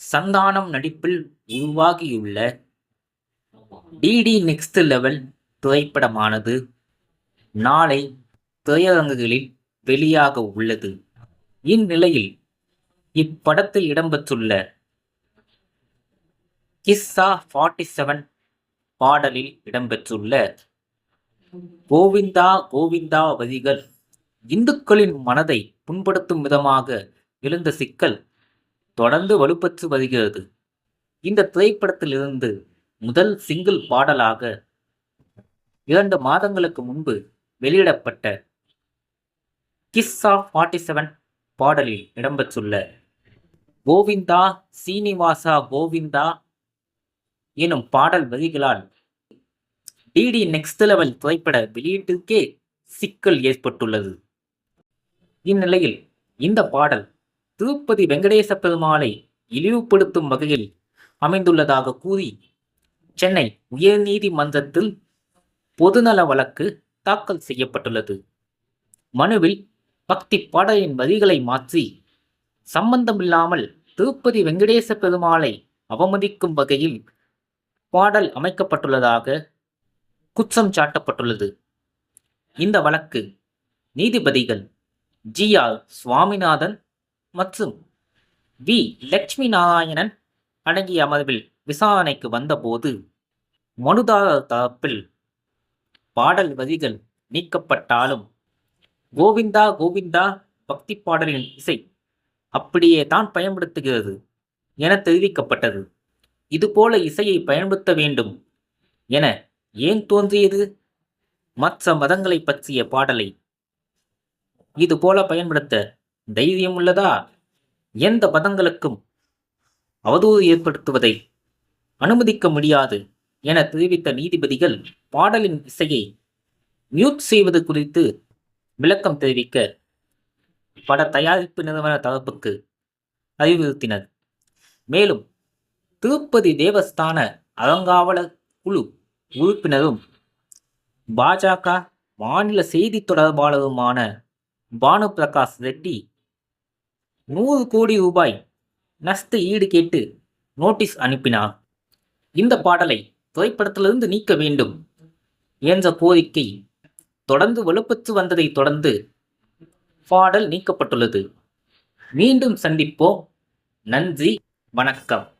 சந்தானம் நடிப்பில் உருவாகியுள்ள DD next level திரைப்படமானது நாளை திரையரங்குகளில் வெளியாக உள்ளது. இந்நிலையில் இப்படத்தில் இடம்பெற்றுள்ள கிஸ்ஸா ஃபார்ட்டி செவன் பாடலில் இடம்பெற்றுள்ள கோவிந்தா கோவிந்தா வரிகள் இந்துக்களின் மனதை புண்படுத்தும் விதமாக எழுந்த சிக்கல் தொடர்ந்து வலுப்பெற்று வருகிறது. இந்த திரைப்படத்திலிருந்து முதல் சிங்கிள் பாடலாக இரண்டு மாதங்களுக்கு முன்பு வெளியிடப்பட்ட கிஸ் ஆஃப் ஃபார்ட்டி செவன் பாடலில் இடம்பெற்றுள்ள கோவிந்தா சீனிவாசா கோவிந்தா எனும் பாடல் வரிகளால் டிடி நெக்ஸ்ட் லெவல் திரைப்பட வெளியீட்டிற்கே சிக்கல் ஏற்பட்டுள்ளது. இந்நிலையில் இந்த பாடல் திருப்பதி வெங்கடேச பெருமாளை இழிவுபடுத்தும் வகையில் அமைந்துள்ளதாக கூறி சென்னை உயர்நீதிமன்றத்தில் பொதுநல வழக்கு தாக்கல் செய்யப்பட்டுள்ளது. மனுவில் பக்தி பாடலின் வரிகளை மாற்றி சம்பந்தமில்லாமல் திருப்பதி வெங்கடேச பெருமாளை அவமதிக்கும் வகையில் பாடல் அமைக்கப்பட்டுள்ளதாக குற்றம் சாட்டப்பட்டுள்ளது. இந்த வழக்கு நீதிபதிகள் ஜி ஆர் சுவாமிநாதன் மற்றும் வி. லட்சுமி நாராயணன் அடங்கிய அமர்வில் விசாரணைக்கு வந்தபோது மனுதாரர் தரப்பில் பாடல் வரிகள் நீக்கப்பட்டாலும் கோவிந்தா கோவிந்தா பக்தி பாடலின் இசை அப்படியே தான் பயன்படுத்துகிறது என தெரிவிக்கப்பட்டது. இதுபோல இசையை பயன்படுத்த வேண்டும் என ஏன் தோன்றியது? மற்ற மதங்களை பற்றிய பாடலை இதுபோல பயன்படுத்த தைரியம் உள்ளதா எந்த பதங்களுக்கும் அவதூறு ஏற்படுத்துவதை அனுமதிக்க முடியாது என தெரிவித்த நீதிபதிகள் பாடலின் இசையை மியூட் செய்வது குறித்து விளக்கம் தெரிவிக்க பட தயாரிப்பு நிறுவன தரப்புக்கு அறிவுறுத்தினர். மேலும் திருப்பதி தேவஸ்தான அலங்காவலர் குழு உறுப்பினரும் பாஜக மாநில செய்தி தொடர்பாளருமான பானு பிரகாஷ் ரெட்டி நூறு கோடி ரூபாய் நஷ்ட ஈடு கேட்டு நோட்டீஸ் அனுப்பினார். இந்த பாடலை திரைப்படத்திலிருந்து நீக்க வேண்டும் என்ற கோரிக்கை தொடர்ந்து வலுப்பெற்று வந்ததை தொடர்ந்து பாடல் நீக்கப்பட்டுள்ளது. மீண்டும் சந்திப்போம். நன்றி. வணக்கம்.